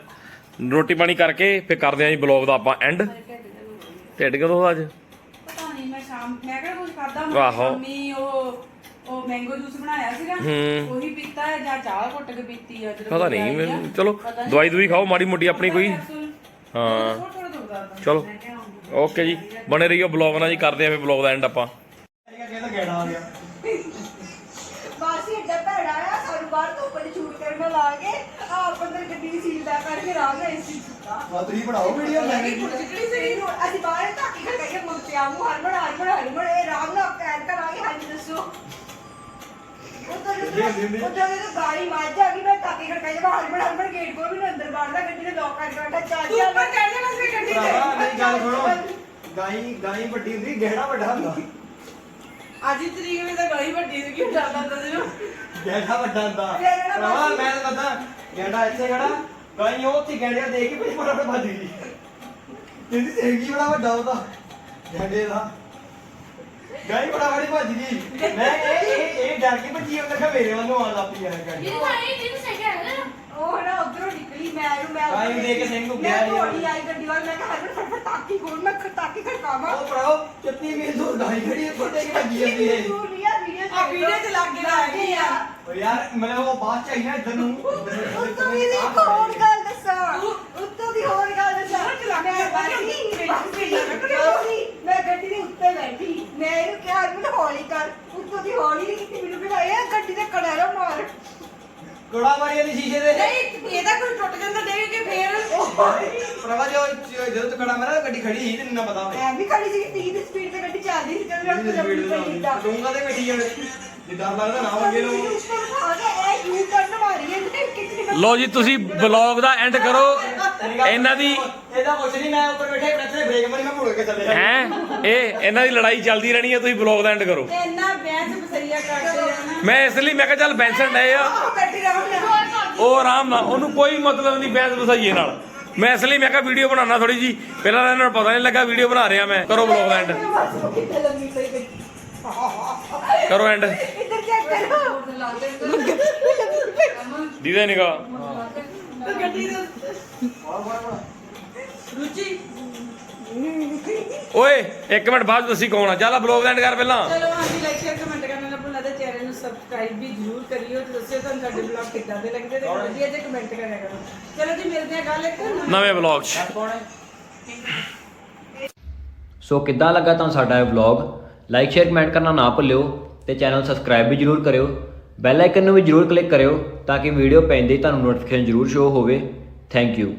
S1: ਰੋਟੀ ਪਾਣੀ ਕਰਕੇ ਫਿਰ ਕਰਦੇ ਆ ਜੀ ਬਲੌਗ ਦਾ ਆਪਾਂ ਐਂਡ ਢਿੱਡ ਕਦੋਂ ਅੱਜ
S2: ਪਤਾ ਨਹੀਂ ਮੈਂ ਸ਼ਾਮ ਮੈਂ ਕਿਹੜਾ ਕੁਝ ਖਾਦਾ
S1: ਆਹੋ।
S2: ਮੰਮੀ ਉਹ ਉਹ ਮੈਂਗੋ ਜੂਸ ਬਣਾਇਆ ਸੀਗਾ
S1: ਹੂੰ।
S2: ਉਹੀ ਪੀਤਾ ਹੈ ਜਾਂ ਚਾਹ ਘੁੱਟ ਕੇ ਪੀਤੀ ਆ ਜਦੋਂ
S1: ਪਤਾ ਨਹੀਂ। ਮੈਨੂੰ ਚਲੋ। ਦਵਾਈ ਦੂਈ ਖਾਓ ਮਾੜੀ ਮੋਟੀ ਆਪਣੀ ਕੋਈ ਹਾਂ। ਚਲੋ। ਓਕੇ ਜੀ ਬਣੇ ਰਹੀਓ ਬਲੌਗ ਨਾਲ ਜੀ ਕਰਦੇ ਆ ਫਿਰ ਬਲੌਗ ਦਾ ਐਂਡ ਆਪਾਂ
S4: ਕਹਿੰਦਾ ਗੇੜਾ ਆ ਗਿਆ
S5: ਬਾਸੀ ਏਡਾ ਭੈੜਾ ਆ ਸਾਨੂੰ ਬਾਹਰ ਤੋਂ ਉੱਪਰ ਸ਼ੂਟ ਕਰਨ ਲਾ ਕੇ ਆਪ ਅੰਦਰ ਗੱਡੀ ਦੀ ਸੀਲ ਦਾ ਕਰਕੇ ਨਾਲ ਏਸੀ ਸੁੱਤਾ
S4: ਵਾ ਤੁਸੀਂ ਬਣਾਓ ਵੀਡੀਓ ਮੈਂ ਵੀ
S5: ਚਿਕੜੀ ਸਹੀ ਨੂੰ ਅਸੀਂ ਬਾਹਰ ਧੱਕੀ ਖੜਕਾਈਏ ਮੁੰਤਿਆ ਮੂੰਹ ਹਰਮਣ ਹਰਮਣ ਹਰਮਣ ਇਹ ਰਾਮ ਨਾਲ ਪੈਰ ਕਰਾਂਗੇ ਹਾਂਜੀ ਦੱਸੋ। ਉਧਰ ਉਧਰ ਇਹ ਗਾੜੀ ਵੱਜ ਆ ਗਈ ਮੈਂ ਧੱਕੀ ਖੜਕਾਈ ਮੈਂ ਹਰਮਣ ਹਰਮਣ ਗੇਟ ਕੋਲ ਵੀ ਨੀ ਅੰਦਰ ਬਾੜਦਾ ਗੱਡੀ ਨੇ ਲੋਕ ਕਰਕੇ ਬੈਠਾ ਚੱਲ
S2: ਤੂੰ ਉੱਪਰ ਚੜ ਜਾਣਾ ਸੀ ਗੱਡੀ
S4: ਭਰਾਵਾ
S2: ਤੇ
S4: ਮੇਰੀ ਗੱਲ ਸੁਣੋ। ਗਾਈ ਗਾਈ ਵੱਡੀ ਹੁੰਦੀ ਗਹਿਣਾ ਵੱਡਾ ਹੁੰਦਾ।
S2: ਅੱਜ ਦੀ ਤਰੀਕ ਵਿੱਚ ਤਾਂ ਗਲੀ ਵੱਡੀ ਸੀ ਕਿ ਡਰਦਾ ਹੁੰਦਾ ਸੀ
S4: ਗਹਿਣਾ ਵੱਡਾ ਹੁੰਦਾ।
S5: ਫਿਰ
S4: ਭਰਾਵਾ ਮੈਂ ਤਾਂ ਕਹਦਾ ਗਹਿਣਾ ਇੱਥੇ ਖੜਾ ਗਾਈ ਉਹ ਉੱਥੇ ਗਹਿਣਿਆ ਦੇ ਕੇ ਫਿਰ ਫਟਾਫਟ ਭੱਜ ਗਈ। ਇਹਦੀ ਸੇਗੀ ਬੜਾ ਵੱਡਾ ਉਹਦਾ ਗਹਿਣੇ ਦਾ। ਗਾਈ ਬੜਾ ਬੜੀ ਭੱਜ ਗਈ। ਮੈਂ ਇਹ ਇਹ ਇਹ ਡਰ ਕੇ ਭੱਜੀ ਉਹਨਾਂ ਕਾ ਮੇਰੇ ਵੱਲੋਂ ਆਉਣ ਲੱਗ ਪਈ ਆ ਗਾਈ।
S6: ਇਹ ਤਾਂ ਇਹ ਸਹੀ ਹੈ ਨਾ।
S5: ਉਹ ਨਾ ਉਧਰੋਂ ਨਿਕਲੀ ਮੈਂ ਨੂੰ ਮੈਂ
S4: ਨੂੰ ਦੇਖ ਕੇ ਸਿੰਘ ਨੂੰ
S5: ਮੈਂ
S4: ਗਿਆ ਨੀ।
S5: ਘੋੜੀ ਆਈ ਗੱਡੀ ਵਾਲ ਮੈਂ ਕਿਹਾ ਹਰਮਨ ਫਟਫਟ ਤਾਕੀ ਖੋਲ ਮੈਂ ਖਟਾਕੀ ਖੜਕਾਵਾਂ।
S4: ਉਹ ਭਰਾਓ ਚੱਤੀ ਵੀ ਦੂਰ ਗਾਈ ਖੜੀ ਹੈ ਫੋਟੇ ਕਿ ਭੱਜੀ ਜਾਂਦੀ ਹੈ?
S5: ਵੀਡੀਓ ਵੀਡੀਓ
S2: ਆ ਵੀਡੀਓ ਚ ਲੱਗ ਗਿਆ ਹੈਗੀ ਆ।
S4: ਓ ਯਾਰ ਮੈਂ ਉਹ ਬਾਅਦ ਚ ਆਈ ਨਾ ਇੱਧਰ ਨੂੰ।
S5: ਉੱਤੋਂ ਦੀ ਇੱਕ ਹੋਰ ਗੱਲ ਦੱਸਾਂ। ਉੱਤੋਂ ਦੀ ਹੋਰ ਗੱਲ ਦੱਸਾਂ। ਮੈਂ ਬੈਠੀ ਬੈਠੀ ਮੈਂ ਗੱਡੀ ਦੇ ਉੱਤੇ ਬੈਠੀ। ਮੈਂ ਇਹਨੂੰ ਕਿਹਾ ਹਰਮਨ ਹੌਲੀ ਕਰ। ਉੱਤੋਂ ਦੀ ਹੌਲੀ ਨਹੀਂ ਕੀਤੀ ਮੈਨੂੰ ਕਿਹਾ ਇਹ ਗੱਡੀ ਦੇ ਕੜਾਰਾ ਮਾਰ।
S4: ਕੋੜਾ ਮਾਰੀ ਜਾਂਦੀ ਸ਼ੀਸ਼ੇ ਦੇ
S2: ਨਹੀਂ ਇਹਦਾ ਕੋਈ ਟੁੱਟ ਜਾਂਦਾ ਦੇਖ ਕੇ ਫੇਰ।
S4: ਭਰਾਵਾ ਜੋ ਜਦੋਂ ਤੱਕ ਖੜਾ ਮੇਰਾ ਗੱਡੀ ਖੜੀ ਸੀ ਤੈਨੂੰ ਨਾ ਪਤਾ ਹੋਵੇ।
S5: ਐ ਵੀ ਖੜੀ ਸੀ 30 ਦੀ ਸਪੀਡ ਤੇ ਗੱਡੀ ਚੱਲਦੀ ਸੀ ਜਦੋਂ ਮੈਂ
S4: ਸਪੀਡ
S5: ਉੱਤੇ
S4: ਦੇ
S5: ਕੀਤਾ
S4: ਨਾਲ ਡੂੰਗਾ ਤੇ। ਬੈਠੀ ਜਾਵੇ ਜਿੱਦਾਂ ਲੱਗਦਾ ਨਾ ਵਗੇ ਨੂੰ
S1: ਲੋ ਜੀ ਤੁਸੀਂ ਬਲੌਗ ਦਾ ਐਂਡ ਕਰੋ। ਇਹਨਾਂ ਦੀ
S4: ਇਹਦਾ ਕੁਛ ਨਹੀਂ ਮੈਂ ਉੱਪਰ ਬੈਠੇ ਬ੍ਰੇਕ ਬ੍ਰੇਕ ਮਾਰੀ ਮੈਂ ਮੁੜ ਕੇ ਚੱਲੇ ਜਾ
S1: ਹੈ? ਇਹ ਇਹਨਾਂ ਦੀ ਲੜਾਈ ਚੱਲਦੀ ਰਹਿਣੀ ਹੈ ਤੁਸੀਂ ਬਲੌਗ ਦਾ ਐਂਡ ਕਰੋ।
S2: ਇੰਨਾ ਬਹਿਸ ਬਸਈਆ ਕਰਦੇ ਨਾ
S1: ਮੈਂ ਇਸ ਲਈ ਮੈਂ ਕਿਹਾ ਚੱਲ ਬੈਂਸਣ ਡਏ ਆ।
S5: ਬੈਠੀ
S1: ਉਹ ਆਰਾਮ ਨਾਲ, ਉਹਨੂੰ ਕੋਈ ਮਤਲਬ ਨਹੀਂ ਬਹਿਸ ਬਸਾਈਏ ਨਾਲ। ਮੈਂ ਇਸ ਲਈ ਮੈਂ ਕਿਹਾ ਵੀਡੀਓ ਬਣਾਉਣਾ ਥੋੜੀ ਜੀ ਪਹਿਲਾਂ ਤਾਂ ਇਹਨਾਂ ਨੂੰ ਪਤਾ ਨਹੀਂ ਲੱਗਾ ਵੀਡੀਓ ਬਣਾ ਰਿਹਾ ਮੈਂ। ਕਰੋ ਬਲੌਗ ਦਾ ਐਂਡ
S5: ਕਿੱਥੇ ਲੰਮੀ
S1: ਕਰੋ ਐਂਡ
S5: ਇੱਧਰ ਚੈੱਕ ਕਰੋ
S1: ਦੀਦੇ ਨਿਗਾ
S2: ਗੱਡੀ ਦੇ ਰੁਚੀ
S1: ਓਏ, ਇੱਕ ਮਿੰਟ ਬਾਅਦ 'ਚ ਦੱਸੀ ਕੌਣ ਆ? ਚੱਲ ਬਲੌਗ ਦਾ ਐਂਡ ਕਰ ਪਹਿਲਾਂ।
S2: ਚਲੋ ਹਾਂਜੀ ਲਾਈਕ ਸ਼ੇਅਰ ਕਮੈਂਟ ਕਰਨਾ ਨਾ ਭੁੱਲਣਾ ਤੇ ਚੈਨਲ ਨੂੰ ਸਬਸਕ੍ਰਾਈਬ ਵੀ ਜ਼ਰੂਰ ਕਰਿਓ ਤੇ ਦੱਸਿਓ ਤੁਹਾਨੂੰ ਸਾਡੇ ਬਲੌਗ ਕਿੱਦਾਂ ਦੇ ਲੱਗਦੇ ਤੇ ਵਧੀਆ ਜਿਹੇ ਕਮੈਂਟ ਕਰਿਆ ਕਰੋ। ਚਲੋ ਜੀ ਮਿਲਦੇ ਆ ਕੱਲ ਇੱਕ
S1: ਨਵੇਂ ਬਲੌਗ 'ਚ।
S7: ਸੋ ਕਿੱਦਾਂ ਲੱਗਾ ਤੁਹਾਨੂੰ ਸਾਡਾ ਇਹ ਵਲੌਗ ਲਾਈਕ ਸ਼ੇਅਰ ਕਮੈਂਟ ਕਰਨਾ ਨਾ ਭੁੱਲਿਓ ਤੇ ਚੈਨਲ ਨੂੰ ਸਬਸਕ੍ਰਾਈਬ ਵੀ ਜਰੂਰ ਕਰਿਓ। ਬੈਲ ਆਈਕਨ ਨੂੰ ਵੀ ਜਰੂਰ ਕਲਿੱਕ ਕਰਿਓ ਤਾਂ ਕਿ ਵੀਡੀਓ ਪੈਂਦੇ ਹੀ ਤੁਹਾਨੂੰ ਨੋਟੀਫਿਕੇਸ਼ਨ ਜਰੂਰ ਸ਼ੋ ਹੋਵੇ। Thank you